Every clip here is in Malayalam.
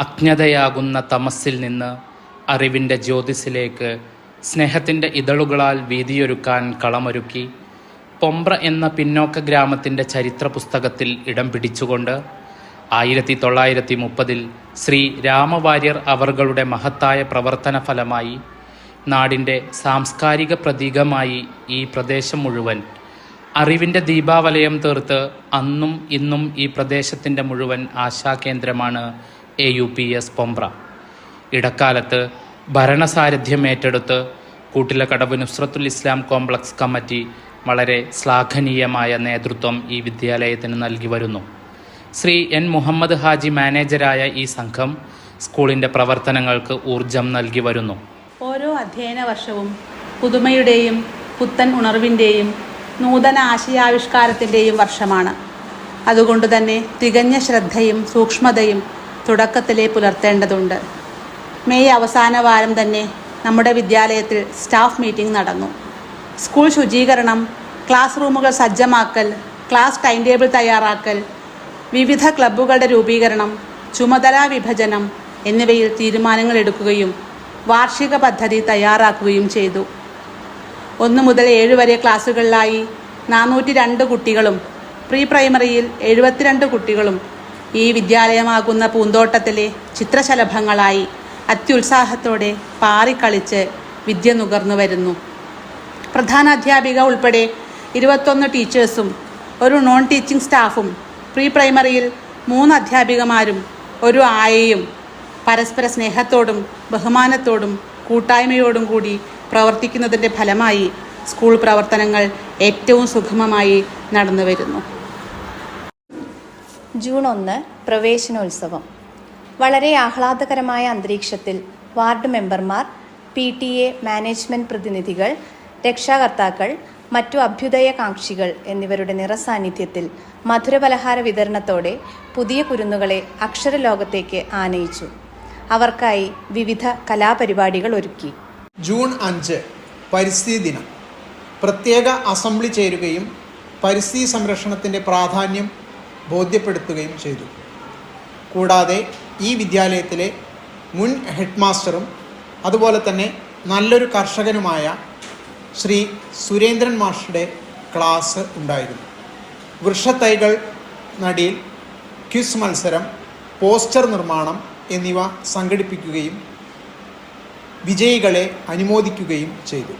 അജ്ഞതയാകുന്ന തമസ്സിൽ നിന്ന് അറിവിന്റെ ജ്യോതിസിലേക്ക് സ്നേഹത്തിന്റെ ഇതളുകളാൽ വീതിയൊരുക്കാൻ കളമൊരുക്കി പൊമ്പ്ര എന്ന പിന്നോക്ക ഗ്രാമത്തിന്റെ ചരിത്ര പുസ്തകത്തിൽ ഇടം പിടിച്ചുകൊണ്ട് ആയിരത്തി തൊള്ളായിരത്തി മുപ്പതിൽ ശ്രീ രാമവാര്യർ അവറുകളുടെ മഹത്തായ പ്രവർത്തന ഫലമായി നാടിന്റെ സാംസ്കാരിക പ്രതീകമായി ഈ പ്രദേശം മുഴുവൻ അറിവിന്റെ ദീപാവലയം തീർത്ത് അന്നും ഇന്നും ഈ പ്രദേശത്തിന്റെ മുഴുവൻ ആശാകേന്ദ്രമാണ് A U P S Pombra ഇടക്കാലത്ത് ഭരണസാരഥ്യം ഏറ്റെടുത്ത് കൂട്ടിലക്കടവ് നുസ്രത്തുൽ ഇസ്ലാം കോംപ്ലക്സ് കമ്മിറ്റി വളരെ ശ്ലാഘനീയമായ നേതൃത്വം ഈ വിദ്യാലയത്തിന് നൽകി വരുന്നു. ശ്രീ എൻ മുഹമ്മദ് ഹാജി മാനേജരായ ഈ സംഘം സ്കൂളിന്റെ പ്രവർത്തനങ്ങൾക്ക് ഊർജം നൽകി വരുന്നു. ഓരോ അധ്യയന വർഷവും പുതുമയുടെയും പുത്തൻ ഉണർവിന്റെയും നൂതന ആശയാവിഷ്കാരത്തിന്റെയും വർഷമാണ്. അതുകൊണ്ട് തന്നെ തികഞ്ഞ ശ്രദ്ധയും സൂക്ഷ്മതയും തുടക്കത്തിലേ പുലർത്തേണ്ടതുണ്ട്. മെയ് അവസാന വാരം തന്നെ നമ്മുടെ വിദ്യാലയത്തിൽ സ്റ്റാഫ് മീറ്റിംഗ് നടന്നു. സ്കൂൾ ശുചീകരണം ക്ലാസ് റൂമുകൾ സജ്ജമാക്കൽ ക്ലാസ് ടൈം ടേബിൾ തയ്യാറാക്കൽ വിവിധ ക്ലബ്ബുകളുടെ രൂപീകരണം ചുമതലാ വിഭജനം എന്നിവയിൽ തീരുമാനങ്ങൾ എടുക്കുകയും വാർഷിക പദ്ധതി തയ്യാറാക്കുകയും ചെയ്തു. ഒന്ന് മുതൽ ഏഴ് വരെ ക്ലാസ്സുകളിലായി നാനൂറ്റി രണ്ട് കുട്ടികളും പ്രീ പ്രൈമറിയിൽ എഴുപത്തിരണ്ട് കുട്ടികളും ഈ വിദ്യാലയമാകുന്ന പൂന്തോട്ടത്തിലെ ചിത്രശലഭങ്ങളായി അത്യുത്സാഹത്തോടെ പാറിക്കളിച്ച് വിദ്യ നുകർന്നു വരുന്നു. പ്രധാന അധ്യാപിക ഉൾപ്പെടെ ഇരുപത്തൊന്ന് ടീച്ചേഴ്സും ഒരു നോൺ ടീച്ചിങ് സ്റ്റാഫും പ്രീ പ്രൈമറിയിൽ മൂന്ന് അധ്യാപികമാരും ഒരു ആയയും പരസ്പര സ്നേഹത്തോടും ബഹുമാനത്തോടും കൂട്ടായ്മയോടും കൂടി പ്രവർത്തിക്കുന്നതിന്റെ ഫലമായി സ്കൂൾ പ്രവർത്തനങ്ങൾ ഏറ്റവും സുഗമമായി നടന്നു വരുന്നു ജൂൺ ഒന്ന് പ്രവേശനോത്സവം. വളരെ ആഹ്ലാദകരമായ അന്തരീക്ഷത്തിൽ വാർഡ് മെമ്പർമാർ പി ടി എ മാനേജ്മെന്റ് പ്രതിനിധികൾ രക്ഷാകർത്താക്കൾ മറ്റു അഭ്യുദയകാംക്ഷികൾ എന്നിവരുടെ നിറസാന്നിധ്യത്തിൽ മധുരപലഹാര വിതരണത്തോടെ പുതിയ കുരുന്നുകളെ അക്ഷരലോകത്തേക്ക് ആനയിച്ചു. അവർക്കായി വിവിധ കലാപരിപാടികൾ ഒരുക്കി. ജൂൺ അഞ്ച് പരിസ്ഥിതി ദിനം. പ്രത്യേക അസംബ്ലി ചേരുകയും പരിസ്ഥിതി സംരക്ഷണത്തിന്റെ പ്രാധാന്യം ബോധ്യപ്പെടുത്തുകയും ചെയ്തു. കൂടാതെ ഈ വിദ്യാലയത്തിലെ മുൻ ഹെഡ് മാസ്റ്ററും അതുപോലെ തന്നെ നല്ലൊരു കർഷകനുമായ ശ്രീ സുരേന്ദ്രൻ മാഷുടെ ക്ലാസ് ഉണ്ടായിരുന്നു. വൃക്ഷത്തൈകൾ നടിയിൽ ക്വിസ് മത്സരം പോസ്റ്റർ നിർമ്മാണം എന്നിവ സംഘടിപ്പിക്കുകയും വിജയികളെ അനുമോദിക്കുകയും ചെയ്തു.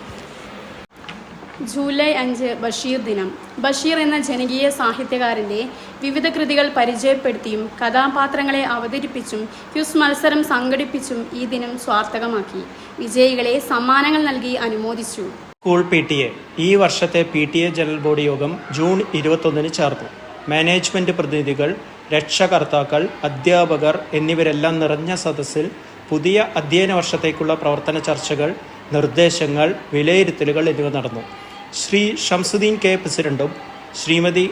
ജൂലൈ അഞ്ച് ബഷീർ ദിനം. ബഷീർ എന്ന ജനകീയ സാഹിത്യകാരന്റെ വിവിധ കൃതികൾ പരിചയപ്പെടുത്തിയും കഥാപാത്രങ്ങളെ അവതരിപ്പിച്ചും ക്യൂസ് മത്സരം സംഘടിപ്പിച്ചും ഈ ദിനം സ്വാർത്ഥകമാക്കി. വിജയികളെ സമ്മാനങ്ങൾ നൽകി അനുമോദിച്ചു. School P T A. ഈ വർഷത്തെ P T A general body യോഗം ജൂൺ ഇരുപത്തൊന്നിന് ചേർത്തു. മാനേജ്മെന്റ് പ്രതിനിധികൾ രക്ഷകർത്താക്കൾ അധ്യാപകർ എന്നിവരെല്ലാം നിറഞ്ഞ സദസ്സിൽ പുതിയ അധ്യയന വർഷത്തേക്കുള്ള പ്രവർത്തന ചർച്ചകൾ നിർദ്ദേശങ്ങൾ വിലയിരുത്തലുകൾ എന്നിവ നടന്നു. ശ്രീ ഷംസുദ്ദീൻ കെ പ്രസിഡന്റും ശ്രീമതി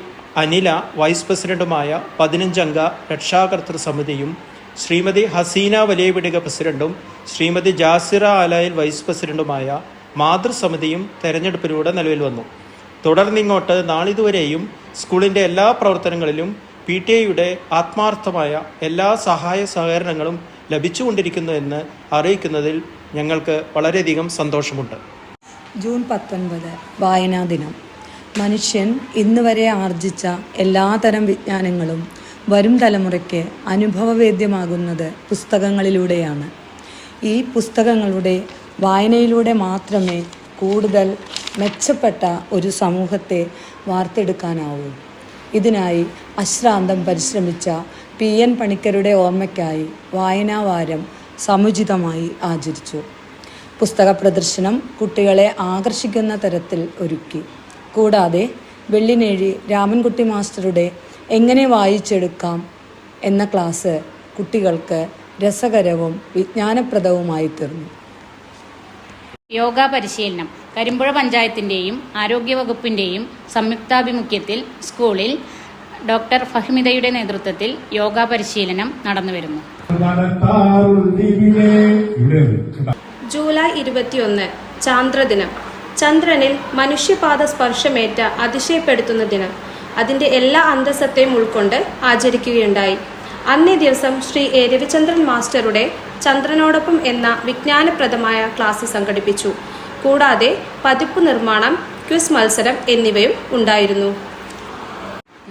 അനില വൈസ് പ്രസിഡന്റുമായ പതിനഞ്ചംഗ രക്ഷാകർത്തൃ സമിതിയും ശ്രീമതി ഹസീന വലിയപിടിക പ്രസിഡന്റും ശ്രീമതി ജാസിറ ആലായൽ വൈസ് പ്രസിഡന്റുമായ മാതൃസമിതിയും തെരഞ്ഞെടുപ്പിലൂടെ നിലവിൽ വന്നു. തുടർന്നിങ്ങോട്ട് നാളിതുവരെയും സ്കൂളിന്റെ എല്ലാ പ്രവർത്തനങ്ങളിലും പി ടി എയുടെ ആത്മാർത്ഥമായ എല്ലാ സഹായ സഹകരണങ്ങളും ലഭിച്ചുകൊണ്ടിരിക്കുന്നു എന്ന് അറിയിക്കുന്നതിൽ ഞങ്ങൾക്ക് വളരെയധികം സന്തോഷമുണ്ട്. ജൂൺ പത്തൊൻപത് വായനാ ദിനം. മനുഷ്യൻ ഇന്ന് വരെ ആർജിച്ച എല്ലാതരം വിജ്ഞാനങ്ങളും വരും തലമുറയ്ക്ക് അനുഭവവേദ്യമാകുന്നത് പുസ്തകങ്ങളിലൂടെയാണ്. ഈ പുസ്തകങ്ങളുടെ വായനയിലൂടെ മാത്രമേ കൂടുതൽ മെച്ചപ്പെട്ട ഒരു സമൂഹത്തെ വാർത്തെടുക്കാനാവൂ. ഇതിനായി അശ്രാന്തം പരിശ്രമിച്ച പി. എൻ. പണിക്കരുടെ ഓർമ്മയ്ക്കായി വായനാവാരം സമുചിതമായി ആചരിച്ചു. പുസ്തക പ്രദർശനം കുട്ടികളെ ആകർഷിക്കുന്ന തരത്തിൽ ഒരുക്കി. കൂടാതെ വെള്ളിനേഴി രാമൻകുട്ടി മാസ്റ്ററുടെ എങ്ങനെ വായിച്ചെടുക്കാം എന്ന ക്ലാസ് കുട്ടികൾക്ക് രസകരവും വിജ്ഞാനപ്രദവുമായി തീർന്നു യോഗ പരിശീലനം കരിമ്പുഴ പഞ്ചായത്തിന്റെയും ആരോഗ്യവകുപ്പിന്റെയും സംയുക്താഭിമുഖ്യത്തിൽ സ്കൂളിൽ ഡോക്ടർ ഫഹ്മിദയുടെ നേതൃത്വത്തിൽ യോഗ പരിശീലനം നടന്നുവരുന്നു ജൂലൈ ഇരുപത്തിയൊന്ന് ചാന്ദ്രദിനം. ചന്ദ്രനിൽ മനുഷ്യപാത സ്പർശമേറ്റ അതിശയപ്പെടുത്തുന്ന ദിനം അതിന്റെ എല്ലാ അന്തസ്സത്തെയും ഉൾക്കൊണ്ട് ആചരിക്കുകയുണ്ടായി. അന്നേ ദിവസം ശ്രീ എ. രവിചന്ദ്രൻ മാസ്റ്ററുടെ ചന്ദ്രനോടൊപ്പം എന്ന വിജ്ഞാനപ്രദമായ ക്ലാസ് സംഘടിപ്പിച്ചു. കൂടാതെ പതിപ്പ് നിർമ്മാണം ക്വിസ് മത്സരം എന്നിവയും ഉണ്ടായിരുന്നു.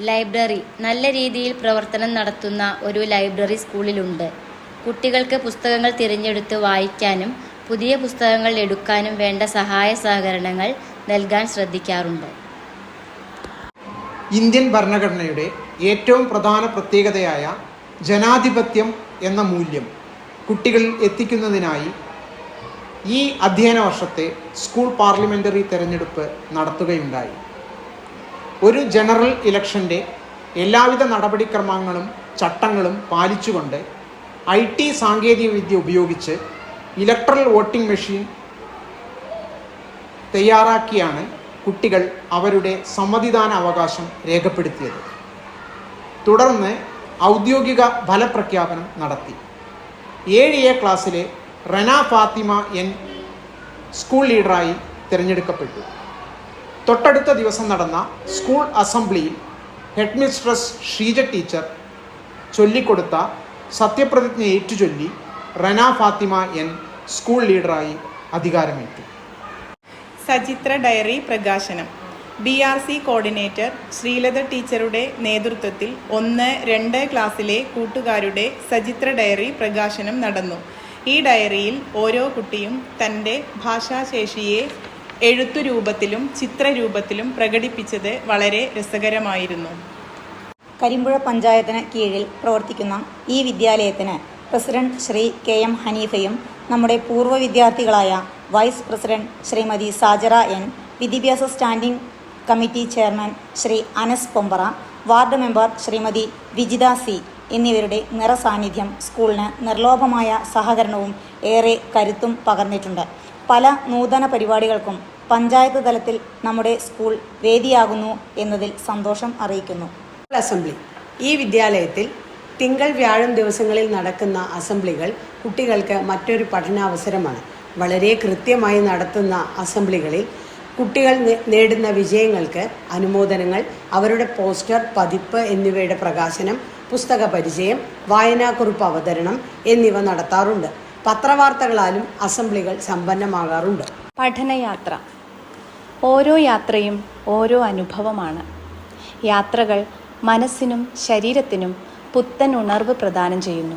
ലൈബ്രറി നല്ല രീതിയിൽ പ്രവർത്തനം നടത്തുന്ന ഒരു ലൈബ്രറി സ്കൂളിലുണ്ട്. കുട്ടികൾക്ക് പുസ്തകങ്ങൾ തിരഞ്ഞെടുത്ത് വായിക്കാനും പുതിയ പുസ്തകങ്ങൾ എടുക്കാനും വേണ്ട സഹായ സഹകരണങ്ങൾ നൽകാൻ ശ്രദ്ധിക്കാറുണ്ട്. ഇന്ത്യൻ ഭരണഘടനയുടെ ഏറ്റവും പ്രധാന പ്രത്യേകതയായ ജനാധിപത്യം എന്ന മൂല്യം കുട്ടികളിൽ എത്തിക്കുന്നതിനായി ഈ അധ്യയന വർഷത്തെ സ്കൂൾ പാർലമെന്ററി തെരഞ്ഞെടുപ്പ് നടത്തുകയുണ്ടായി. ഒരു ജനറൽ ഇലക്ഷന്റെ എല്ലാവിധ നടപടിക്രമങ്ങളും ചട്ടങ്ങളും പാലിച്ചുകൊണ്ട് ഐ ടി സാങ്കേതികവിദ്യ ഉപയോഗിച്ച് ഇലക്ട്രൽ വോട്ടിംഗ് മെഷീൻ തയ്യാറാക്കിയാണ് കുട്ടികൾ അവരുടെ സമ്മതിദാന അവകാശം രേഖപ്പെടുത്തിയത്. തുടർന്ന് ഔദ്യോഗിക ഫലപ്രഖ്യാപനം നടത്തി. ഏഴ് എ ക്ലാസ്സിലെ റന ഫാത്തിമ എൻ സ്കൂൾ ലീഡറായി തിരഞ്ഞെടുക്കപ്പെട്ടു. തൊട്ടടുത്ത ദിവസം നടന്ന സ്കൂൾ അസംബ്ലിയിൽ ഹെഡ് മിസ്ട്രസ് ഷീജ ടീച്ചർ ചൊല്ലിക്കൊടുത്ത സത്യപ്രതിജ്ഞ ഏറ്റുചൊല്ലി റന ഫാത്തിമ എൻ സ്കൂൾ ലീഡറായി അധികാരമേറ്റു. സചിത്ര ഡയറി പ്രകാശനം. B R C coordinator Sreelatha ടീച്ചറുടെ നേതൃത്വത്തിൽ ഒന്ന് രണ്ട് ക്ലാസ്സിലെ കൂട്ടുകാരുടെ സചിത്ര ഡയറി പ്രകാശനം നടന്നു. ഈ ഡയറിയിൽ ഓരോ കുട്ടിയും തന്റെ ഭാഷാശേഷിയെ എഴുത്തുരൂപത്തിലും ചിത്രരൂപത്തിലും പ്രകടിപ്പിച്ചത് വളരെ രസകരമായിരുന്നു. കരിമ്പുഴ പഞ്ചായത്തിന് കീഴിൽ പ്രവർത്തിക്കുന്ന ഈ വിദ്യാലയത്തിന് പ്രസിഡന്റ് ശ്രീ കെ എം ഹനീഫയും നമ്മുടെ പൂർവ വിദ്യാർത്ഥികളായ vice president Shrimati Sajara N വിദ്യാഭ്യാസ standing committee chairman Shri Anas Pombra ward member Shrimati Vijitha C എന്നിവരുടെ നിറസാന്നിധ്യം സ്കൂളിന് നിർലോഭമായ സഹകരണവും ഏറെ കരുത്തും പകർന്നിട്ടുണ്ട്. പല നൂതന പരിപാടികൾക്കും പഞ്ചായത്ത് തലത്തിൽ നമ്മുടെ സ്കൂൾ വേദിയാകുന്നു എന്നതിൽ സന്തോഷം അറിയിക്കുന്നു. അസംബ്ലി. ഈ വിദ്യാലയത്തിൽ തിങ്കൾ വ്യാഴം ദിവസങ്ങളിൽ നടക്കുന്ന അസംബ്ലികൾ കുട്ടികൾക്ക് മറ്റൊരു പഠനാവസരമാണ്. വളരെ കൃത്യമായി നടത്തുന്ന അസംബ്ലികളിൽ കുട്ടികൾ നേടുന്ന വിജയങ്ങൾക്ക് അനുമോദനങ്ങൾ അവരുടെ പോസ്റ്റർ പതിപ്പ് എന്നിവയുടെ പ്രകാശനം പുസ്തക പരിചയം വായനാക്കുറിപ്പ് അവതരണം എന്നിവ നടത്താറുണ്ട്. പത്രവാർത്തകളാലും അസംബ്ലികൾ സമ്പന്നമാകാറുണ്ട്. പഠനയാത്ര. ഓരോ യാത്രയും ഓരോ അനുഭവമാണ്. യാത്രകൾ മനസ്സിനും ശരീരത്തിനും പുത്തൻ ഉണർവ് പ്രദാനം ചെയ്യുന്നു.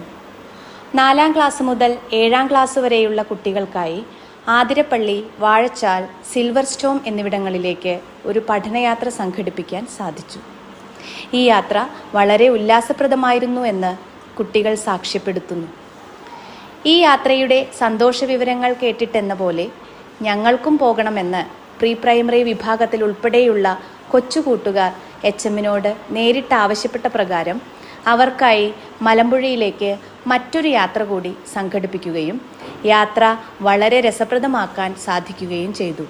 നാലാം ക്ലാസ് മുതൽ ഏഴാം ക്ലാസ് വരെയുള്ള കുട്ടികൾക്കായി ആതിരപ്പള്ളി വാഴച്ചാൽ സിൽവർ സ്റ്റോം എന്നിവിടങ്ങളിലേക്ക് ഒരു പഠനയാത്ര സംഘടിപ്പിക്കാൻ സാധിച്ചു. ഈ യാത്ര വളരെ ഉല്ലാസപ്രദമായിരുന്നു എന്ന് കുട്ടികൾ സാക്ഷ്യപ്പെടുത്തുന്നു. ഈ യാത്രയുടെ സന്തോഷ വിവരങ്ങൾ കേട്ടിട്ടെന്ന പോലെ ഞങ്ങൾക്കും പോകണമെന്ന് പ്രീ പ്രൈമറി വിഭാഗത്തിൽ ഉൾപ്പെടെയുള്ള കൊച്ചുകൂട്ടുകാർ എച്ച് എമ്മിനോട് നേരിട്ട് ആവശ്യപ്പെട്ട പ്രകാരം അവർക്കായി മലമ്പുഴയിലേക്ക് മറ്റൊരു യാത്ര കൂടി സംഘടിപ്പിക്കുകയും യാത്ര വളരെ രസപ്രദമാക്കാൻ സാധിക്കുകയും ചെയ്തു.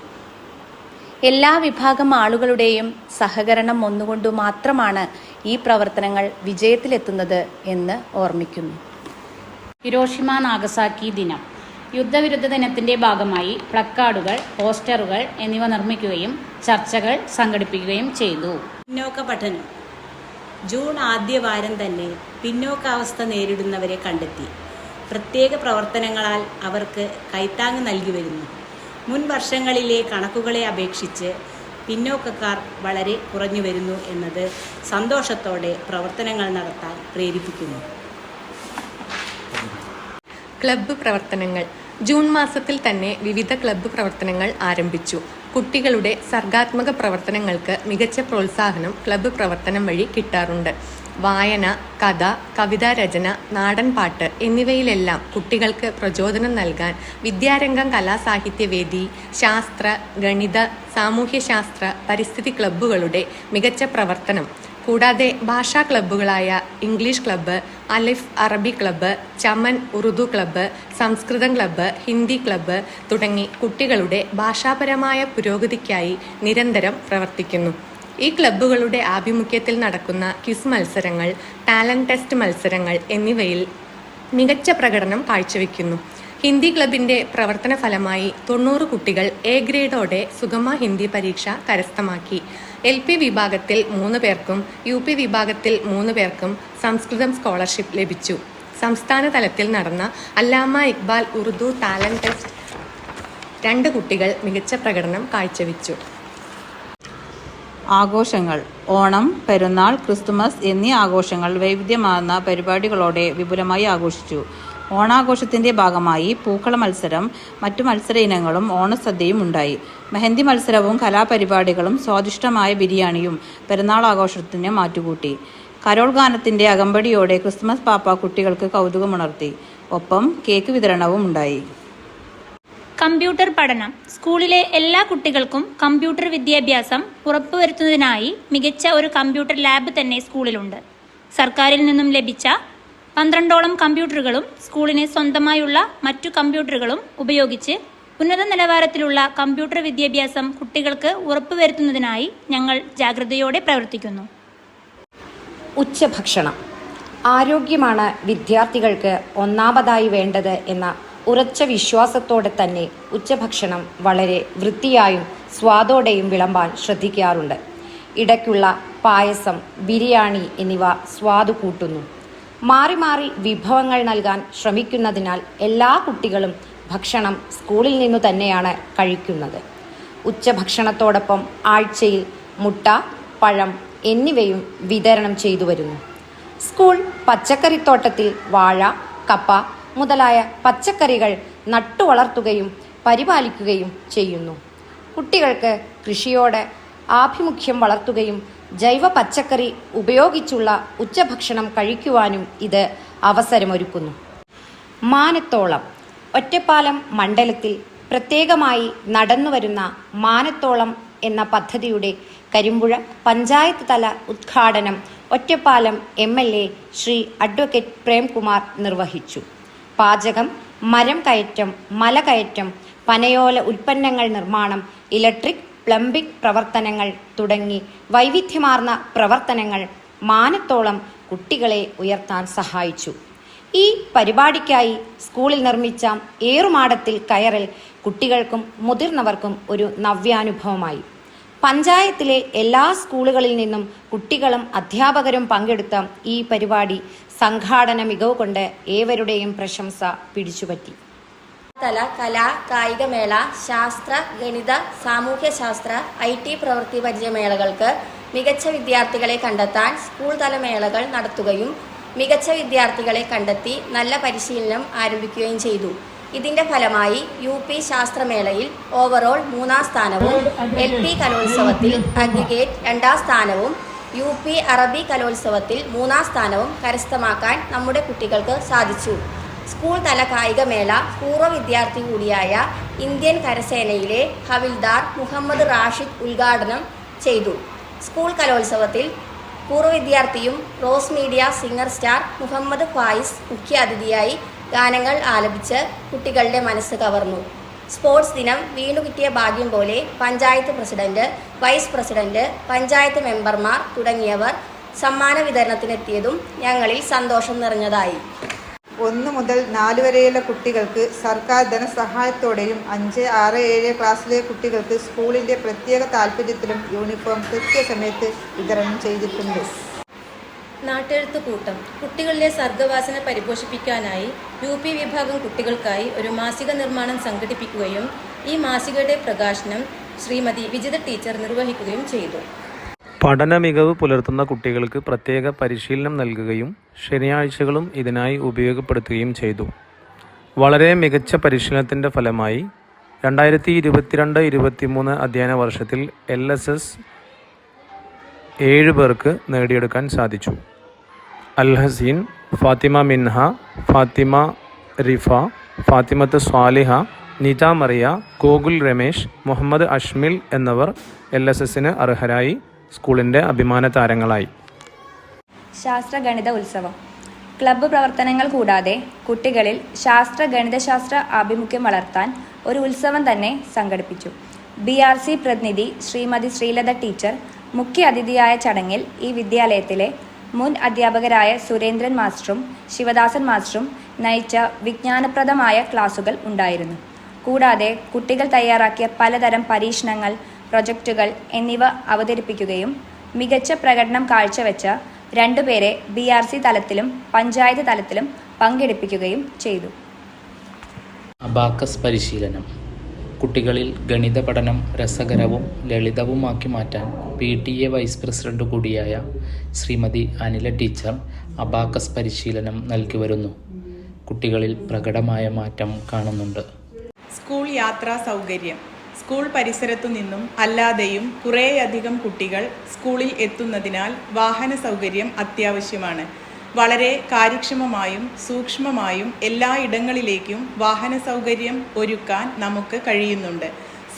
എല്ലാ വിഭാഗം ആളുകളുടെയും സഹകരണം ഒന്നുകൊണ്ടു മാത്രമാണ് ഈ പ്രവർത്തനങ്ങൾ വിജയത്തിലെത്തുന്നത് എന്ന് ഓർമ്മിക്കുന്നു. ഹിരോഷിമ നാഗസാക്കി ദിനം. യുദ്ധവിരുദ്ധ ദിനത്തിന്റെ ഭാഗമായി പ്ലക്കാർഡുകൾ പോസ്റ്ററുകൾ എന്നിവ നിർമ്മിക്കുകയും ചർച്ചകൾ സംഘടിപ്പിക്കുകയും ചെയ്തു. പിന്നോക്ക പഠനം. ജൂൺ ആദ്യ വാരം തന്നെ പിന്നോക്കാവസ്ഥ നേരിടുന്നവരെ കണ്ടെത്തി. പ്രത്യേക പ്രവർത്തനങ്ങളാൽ അവർക്ക് കൈത്താങ് നൽകി വരുന്നു. മുൻ വർഷങ്ങളിലെ കണക്കുകളെ അപേക്ഷിച്ച് പിന്നോക്കക്കാർ വളരെ കുറഞ്ഞു വരുന്നു എന്നത് സന്തോഷത്തോടെ പ്രവർത്തനങ്ങൾ നടത്താൻ പ്രേരിപ്പിക്കുന്നു. ക്ലബ്ബ് പ്രവർത്തനങ്ങൾ. ജൂൺ മാസത്തിൽ തന്നെ വിവിധ ക്ലബ്ബ് പ്രവർത്തനങ്ങൾ ആരംഭിച്ചു. കുട്ടികളുടെ സർഗാത്മക പ്രവർത്തനങ്ങൾക്ക് മികച്ച പ്രോത്സാഹനം ക്ലബ്ബ് പ്രവർത്തനം വഴി കിട്ടാറുണ്ട്. വായന കഥ കവിതാ രചന നാടൻ പാട്ട് എന്നിവയിലെല്ലാം കുട്ടികൾക്ക് പ്രചോദനം നൽകാൻ വിദ്യാരംഗം കലാസാഹിത്യവേദി ശാസ്ത്ര ഗണിത സാമൂഹ്യശാസ്ത്ര പരിസ്ഥിതി ക്ലബ്ബുകളുടെ മികച്ച പ്രവർത്തനം കൂടാതെ ഭാഷാ ക്ലബ്ബുകളായ English club Alif Arabi club Chaman Urdu club Samskritam club Hindi club തുടങ്ങി കുട്ടികളുടെ ഭാഷാപരമായ പുരോഗതിക്കായി നിരന്തരം പ്രവർത്തിക്കുന്നു. ഈ ക്ലബ്ബുകളുടെ ആഭിമുഖ്യത്തിൽ നടക്കുന്ന ക്വിസ് മത്സരങ്ങൾ ടാലന്റ് ടെസ്റ്റ് മത്സരങ്ങൾ എന്നിവയിൽ മികച്ച പ്രകടനം കാഴ്ചവെക്കുന്നു. ഹിന്ദി ക്ലബിന്റെ പ്രവർത്തന ഫലമായി തൊണ്ണൂറ് കുട്ടികൾ എ ഗ്രേഡോടെ സുഗമ ഹിന്ദി പരീക്ഷ കരസ്ഥമാക്കി. എൽ പി വിഭാഗത്തിൽ മൂന്ന് പേർക്കും യു പി വിഭാഗത്തിൽ മൂന്ന് പേർക്കും സംസ്കൃതം സ്കോളർഷിപ്പ് ലഭിച്ചു. സംസ്ഥാന തലത്തിൽ നടന്ന അല്ലാമ ഇക്ബാൽ ഉറുദു ടാലന്റ് ടെസ്റ്റ് രണ്ട് കുട്ടികൾ മികച്ച പ്രകടനം കാഴ്ചവെച്ചു. ആഘോഷങ്ങൾ ഓണം പെരുന്നാൾ ക്രിസ്തുമസ് എന്നീ ആഘോഷങ്ങൾ വൈവിധ്യമാർന്ന പരിപാടികളോടെ വിപുലമായി ആഘോഷിച്ചു. ഓണാഘോഷത്തിന്റെ ഭാഗമായി പൂക്കള മത്സരം മറ്റു മത്സര ഇനങ്ങളും ഓണസദ്യയും ഉണ്ടായി. മെഹന്തി മത്സരവും കലാപരിപാടികളും സ്വാദിഷ്ടമായ ബിരിയാണിയും പെരുന്നാൾ ആഘോഷത്തിന് മാറ്റുകൂട്ടി. കരോൾ ഗാനത്തിന്റെ അകമ്പടിയോടെ ക്രിസ്മസ് പാപ്പ കുട്ടികൾക്ക് കൗതുകമുണർത്തി. ഒപ്പം കേക്ക് വിതരണവും ഉണ്ടായി. കമ്പ്യൂട്ടർ പഠനം. സ്കൂളിലെ എല്ലാ കുട്ടികൾക്കും കമ്പ്യൂട്ടർ വിദ്യാഭ്യാസം ഉറപ്പുവരുത്തുന്നതിനായി മികച്ച ഒരു കമ്പ്യൂട്ടർ ലാബ് തന്നെ സ്കൂളിലുണ്ട്. സർക്കാരിൽ നിന്നും ലഭിച്ച പന്ത്രണ്ടോളം കമ്പ്യൂട്ടറുകളും സ്കൂളിന് സ്വന്തമായുള്ള മറ്റു കമ്പ്യൂട്ടറുകളും ഉപയോഗിച്ച് ഉന്നത നിലവാരത്തിലുള്ള കമ്പ്യൂട്ടർ വിദ്യാഭ്യാസം കുട്ടികൾക്ക് ഉറപ്പുവരുത്തുന്നതിനായി ഞങ്ങൾ ജാഗ്രതയോടെ പ്രവർത്തിക്കുന്നു. ഉച്ചഭക്ഷണം. ആരോഗ്യമാണ് വിദ്യാർത്ഥികൾക്ക് ഒന്നാമതായി വേണ്ടത് എന്ന ഉറച്ച വിശ്വാസത്തോടെ തന്നെ ഉച്ചഭക്ഷണം വളരെ വൃത്തിയായും സ്വാദോടെയും വിളമ്പാൻ ശ്രദ്ധിക്കാറുണ്ട്. ഇടയ്ക്കുള്ള പായസം ബിരിയാണി എന്നിവ സ്വാദ് കൂട്ടുന്നു മാറി മാറി വിഭവങ്ങൾ നൽകാൻ ശ്രമിക്കുന്നതിനാൽ എല്ലാ കുട്ടികളും ഭക്ഷണം സ്കൂളിൽ നിന്നു തന്നെയാണ് കഴിക്കുന്നത്. ഉച്ചഭക്ഷണത്തോടൊപ്പം ആഴ്ചയിൽ മുട്ട പഴം എന്നിവയും വിതരണം ചെയ്തു വരുന്നു. സ്കൂൾ പച്ചക്കറിത്തോട്ടത്തിൽ വാഴ കപ്പ മുതലായ പച്ചക്കറികൾ നട്ടുവളർത്തുകയും പരിപാലിക്കുകയും ചെയ്യുന്നു. കുട്ടികൾക്ക് കൃഷിയോട് ആഭിമുഖ്യം വളർത്തുകയും ജൈവ പച്ചക്കറി ഉപയോഗിച്ചുള്ള ഉച്ചഭക്ഷണം കഴിക്കുവാനും ഇത് അവസരമൊരുക്കുന്നു. മാനത്തോളം. ഒറ്റപ്പാലം മണ്ഡലത്തിൽ പ്രത്യേകമായി നടന്നുവരുന്ന മാനത്തോളം എന്ന പദ്ധതിയുടെ കരിമ്പുഴ പഞ്ചായത്ത് തല ഉദ്ഘാടനം Ottapalam M L A Shri advocate Premkumar നിർവഹിച്ചു. പാചകം മരം കയറ്റം മല കയറ്റം പനയോല ഉൽപ്പന്നങ്ങൾ നിർമ്മാണം ഇലക്ട്രിക് പ്ലംബിംഗ് പ്രവർത്തനങ്ങൾ തുടങ്ങി വൈവിധ്യമാർന്ന പ്രവർത്തനങ്ങൾ മാനത്തോളം കുട്ടികളെ ഉയർത്താൻ സഹായിച്ചു. ഈ പരിപാടിക്കായി സ്കൂളിൽ നിർമ്മിച്ച ഏറുമാടത്തിൽ കയറൽ കുട്ടികൾക്കും മുതിർന്നവർക്കും ഒരു നവ്യാനുഭവമായി. പഞ്ചായത്തിലെ എല്ലാ സ്കൂളുകളിൽ നിന്നും കുട്ടികളും അധ്യാപകരും പങ്കെടുത്ത ഈ പരിപാടി സംഘാടന മികവ് കൊണ്ട് ഏവരുടെയും പ്രശംസ പിടിച്ചുപറ്റി. തല കലാ കായികമേള ശാസ്ത്ര ഗണിത സാമൂഹ്യശാസ്ത്ര ഐ ടി പ്രവൃത്തി പരിചയമേളകൾക്ക് മികച്ച വിദ്യാർത്ഥികളെ കണ്ടെത്താൻ സ്കൂൾ തല മേളകൾ നടത്തുകയും മികച്ച വിദ്യാർത്ഥികളെ കണ്ടെത്തി നല്ല പരിശീലനം ആരംഭിക്കുകയും ചെയ്തു. ഇതിന്റെ ഫലമായി യു പി ശാസ്ത്രമേളയിൽ ഓവറോൾ മൂന്നാം സ്ഥാനവും എൽ പി കലോത്സവത്തിൽ അഗ്രിഗേറ്റ് രണ്ടാം സ്ഥാനവും യു പി അറബി കലോത്സവത്തിൽ മൂന്നാം സ്ഥാനവും കരസ്ഥമാക്കാൻ നമ്മുടെ കുട്ടികൾക്ക് സാധിച്ചു. സ്കൂൾ തല കായികമേള പൂർവ വിദ്യാർത്ഥി കൂടിയായ ഇന്ത്യൻ കരസേനയിലെ ഹവിൽദാർ മുഹമ്മദ് റാഷിദ് ഉദ്ഘാടനം ചെയ്തു. സ്കൂൾ കലോത്സവത്തിൽ പൂർവ വിദ്യാർത്ഥിയും Rose media singer star Muhammad Faiz മുഖ്യാതിഥിയായി ഗാനങ്ങൾ ആലപിച്ച് കുട്ടികളുടെ മനസ്സ് കവർന്നു. സ്പോർട്സ് ദിനം വീണ്ടു കിട്ടിയ ഭാഗ്യം പോലെ panchayat president vice president panchayat മെമ്പർമാർ തുടങ്ങിയവർ സമ്മാന വിതരണത്തിനെത്തിയതും ഞങ്ങളിൽ സന്തോഷം നിറഞ്ഞതായി. ഒന്ന് മുതൽ നാല് വരെയുള്ള കുട്ടികൾക്ക് സർക്കാർ ധനസഹായത്തോടെയും അഞ്ച് ആറ് ഏഴ് ക്ലാസ്സിലെ കുട്ടികൾക്ക് സ്കൂളിന്റെ പ്രത്യേക താല്പര്യത്തിലും യൂണിഫോം കൃത്യസമയത്ത് വിതരണം ചെയ്തിട്ടുണ്ട്. നാട്ടെഴുത്ത് കൂട്ടം. കുട്ടികളിലെ സർഗവാസന പരിപോഷിപ്പിക്കാനായി യു പി വിഭാഗം കുട്ടികൾക്കായി ഒരു മാസിക നിർമ്മാണം സംഘടിപ്പിക്കുകയും ഈ മാസികയുടെ പ്രകാശനം ശ്രീമതി വിജിത ടീച്ചർ നിർവഹിക്കുകയും ചെയ്തു. പഠന മികവ് പുലർത്തുന്ന കുട്ടികൾക്ക് പ്രത്യേക പരിശീലനം നൽകുകയും ശനിയാഴ്ചകളും ഇതിനായി ഉപയോഗപ്പെടുത്തുകയും ചെയ്തു. വളരെ മികച്ച പരിശീലനത്തിന്റെ ഫലമായി രണ്ടായിരത്തി ഇരുപത്തിരണ്ട് ഇരുപത്തിമൂന്ന് അധ്യയന വർഷത്തിൽ എൽ എസ് എസ് ഏഴ് പേർക്ക് നേടിയെടുക്കാൻ സാധിച്ചു. അൽ ഹസീൻ ഫാത്തിമ മിൻഹ ഫാത്തിമ റിഫ ഫാത്തിമത്ത് സ്വാലിഹ നിത മറിയ ഗോകുൽ രമേശ് മുഹമ്മദ് അഷ്മിൽ എന്നിവർ എൽ എസ് എസിന് അർഹരായി. സ്കൂളിന്റെ അഭിമാന താരങ്ങളായി. ശാസ്ത്ര ഗണിത ഉത്സവം. ക്ലബ്ബ് പ്രവർത്തനങ്ങൾ കൂടാതെ കുട്ടികളിൽ ശാസ്ത്ര ഗണിതശാസ്ത്ര ആഭിമുഖ്യം വളർത്താൻ ഒരു ഉത്സവം തന്നെ സംഘടിപ്പിച്ചു. ബി ആർ സി പ്രതിനിധി ശ്രീമതി ശ്രീലത ടീച്ചർ മുഖ്യ അതിഥിയായ ചടങ്ങിൽ ഈ വിദ്യാലയത്തിലെ മുൻ അധ്യാപകരായ സുരേന്ദ്രൻ മാസ്റ്ററും ശിവദാസൻ മാസ്റ്ററും നയിച്ച വിജ്ഞാനപ്രദമായ ക്ലാസുകൾ ഉണ്ടായിരുന്നു. കൂടാതെ കുട്ടികൾ തയ്യാറാക്കിയ പലതരം പരീക്ഷണങ്ങൾ പ്രൊജക്റ്റുകൾ എന്നിവ അവതരിപ്പിക്കുകയും മികച്ച പ്രകടനം കാഴ്ചവെച്ച രണ്ടുപേരെ ബി ആർ സി തലത്തിലും പഞ്ചായത്ത് തലത്തിലും പങ്കെടുപ്പിക്കുകയും ചെയ്തു. അബാക്കസ് പരിശീലനം. കുട്ടികളിൽ ഗണിത പഠനം രസകരവും ലളിതവുമാക്കി മാറ്റാൻ P T A vice president കൂടിയായ ശ്രീമതി അനില ടീച്ചർ അബാക്കസ് പരിശീലനം നൽകി വരുന്നു. കുട്ടികളിൽ പ്രകടമായ മാറ്റം കാണുന്നുണ്ട്. സ്കൂൾ യാത്രാ സൗകര്യം. സ്കൂൾ പരിസരത്തു നിന്നും അല്ലാതെയും കുറേയധികം കുട്ടികൾ സ്കൂളിൽ എത്തുന്നതിനാൽ വാഹന സൗകര്യം അത്യാവശ്യമാണ്. വളരെ കാര്യക്ഷമമായും സൂക്ഷ്മമായും എല്ലാ ഇടങ്ങളിലേക്കും വാഹന സൗകര്യം ഒരുക്കാൻ നമുക്ക് കഴിയുന്നുണ്ട്.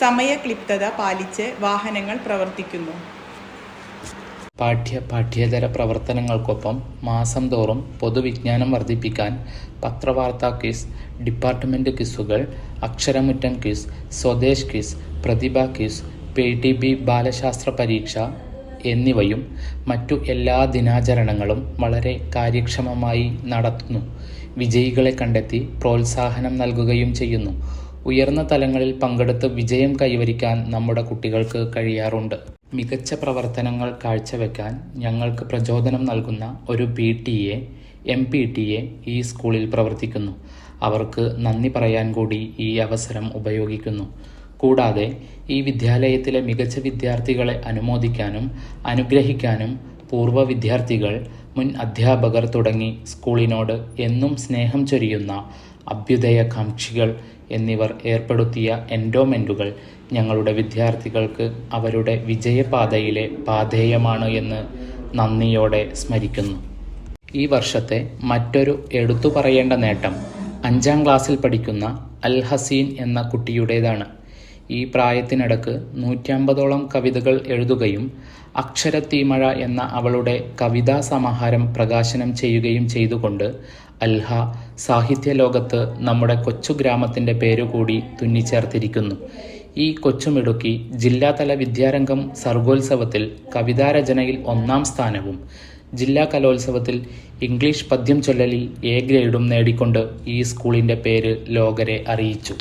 സമയക്ലിപ്തത പാലിച്ച് വാഹനങ്ങൾ പ്രവർത്തിക്കുന്നു. പാഠ്യ പാഠ്യേതര പ്രവർത്തനങ്ങൾക്കൊപ്പം മാസം തോറും പൊതുവിജ്ഞാനം വർദ്ധിപ്പിക്കാൻ പത്രവാർത്താ ക്വിസ് ഡിപ്പാർട്ട്മെന്റ് ക്വിസുകൾ Aksharamuttam quiz Swadesh quiz Prathibha quiz P T B ബാലശാസ്ത്ര പരീക്ഷ എന്നിവയും മറ്റു എല്ലാ ദിനാചരണങ്ങളും വളരെ കാര്യക്ഷമമായി നടത്തുന്നു. വിജയികളെ കണ്ടെത്തി പ്രോത്സാഹനം നൽകുകയും ചെയ്യുന്നു. ഉയർന്ന തലങ്ങളിൽ പങ്കെടുത്ത് വിജയം കൈവരിക്കാൻ നമ്മുടെ കുട്ടികൾക്ക് കഴിയാറുണ്ട്. മികച്ച പ്രവർത്തനങ്ങൾ കാഴ്ചവെക്കാൻ ഞങ്ങൾക്ക് പ്രചോദനം നൽകുന്ന ഒരു P T A M P T A ഈ സ്കൂളിൽ പ്രവർത്തിക്കുന്നു. അവർക്ക് നന്ദി പറയാൻ കൂടി ഈ അവസരം ഉപയോഗിക്കുന്നു. കൂടാതെ ഈ വിദ്യാലയത്തിലെ മികച്ച വിദ്യാർത്ഥികളെ അനുമോദിക്കാനും അനുഗ്രഹിക്കാനും പൂർവ വിദ്യാർത്ഥികൾ മുൻ അധ്യാപകർ തുടങ്ങി സ്കൂളിനോട് എന്നും സ്നേഹം ചൊരിയുന്ന അഭ്യുദയകാംക്ഷികൾ എന്നിവർ ഏർപ്പെടുത്തിയ എൻഡോമെന്റുകൾ ഞങ്ങളുടെ വിദ്യാർത്ഥികൾക്ക് അവരുടെ വിജയപാതയിലെ പാധേയമാണ് എന്ന് നന്ദിയോടെ സ്മരിക്കുന്നു. ഈ വർഷത്തെ മറ്റൊരു എടുത്തു പറയേണ്ട നേട്ടം അഞ്ചാം ക്ലാസ്സിൽ പഠിക്കുന്ന അൽ ഹസീൻ എന്ന കുട്ടിയുടേതാണ്. ഈ പ്രായത്തിനിടക്ക് നൂറ്റമ്പതോളം കവിതകൾ എഴുതുകയും അക്ഷരത്തീമഴ എന്ന അവളുടെ കവിതാ സമാഹാരം പ്രകാശനം ചെയ്യുകയും ചെയ്തുകൊണ്ട് അൽഹ സാഹിത്യ ലോകത്ത് നമ്മുടെ കൊച്ചു ഗ്രാമത്തിന്റെ പേരുകൂടി തുന്നിച്ചേർത്തിരിക്കുന്നു. ഈ കൊച്ചുമിടുക്കി ജില്ലാതല വിദ്യാരംഗം സർഗോത്സവത്തിൽ കവിതാരചനയിൽ ഒന്നാം സ്ഥാനവും ജില്ലാ കലോത്സവത്തിൽ ഇംഗ്ലീഷ് പദ്യം ചൊല്ലലിൽ എ ഗ്രേഡും നേടിക്കൊണ്ട് ഈ സ്കൂളിന്റെ പേര് ലോകരെ അറിയിച്ചു.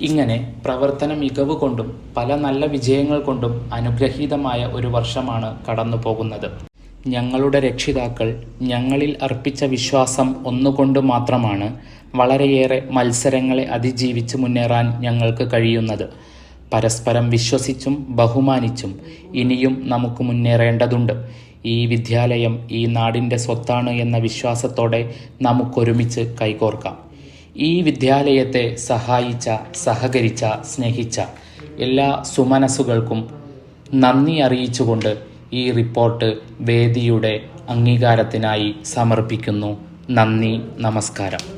ഇങ്ങനെ പ്രവർത്തന മികവ് കൊണ്ടും പല നല്ല വിജയങ്ങൾ കൊണ്ടും അനുഗ്രഹീതമായ ഒരു വർഷമാണ് കടന്നു പോകുന്നത് ഞങ്ങളുടെ രക്ഷിതാക്കൾ ഞങ്ങളിൽ അർപ്പിച്ച വിശ്വാസം ഒന്നുകൊണ്ട് മാത്രമാണ് വളരെയേറെ മത്സരങ്ങളെ അതിജീവിച്ച് മുന്നേറാൻ ഞങ്ങൾക്ക് കഴിയുന്നത്. പരസ്പരം വിശ്വസിച്ചും ബഹുമാനിച്ചും ഇനിയും നമുക്ക് മുന്നേറേണ്ടതുണ്ട്. ഈ വിദ്യാലയം ഈ നാടിന്റെ സ്വത്താണ് എന്ന വിശ്വാസത്തോടെ നമുക്കൊരുമിച്ച് കൈകോർക്കാം. ഈ വിദ്യാലയത്തെ സഹായിച്ച സഹകരിച്ച സ്നേഹിച്ച എല്ലാ സുമനസുകൾക്കും നന്ദി അറിയിച്ചുകൊണ്ട് ഈ റിപ്പോർട്ട് വേദിയുടെ അംഗീകാരത്തിനായി സമർപ്പിക്കുന്നു. നന്ദി നമസ്കാരം.